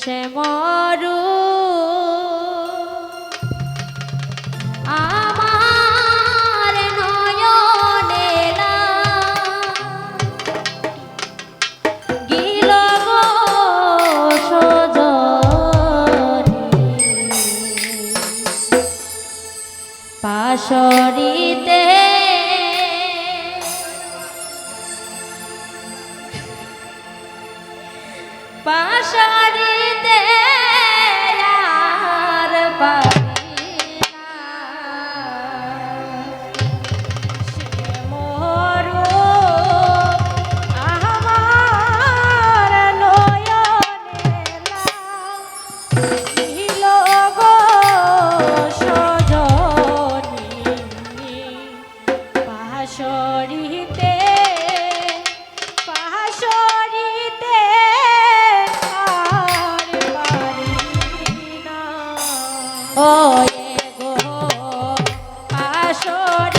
সে মরু। আমার নয়নে গিল পাশরিতে পাশরিতে আর পা করে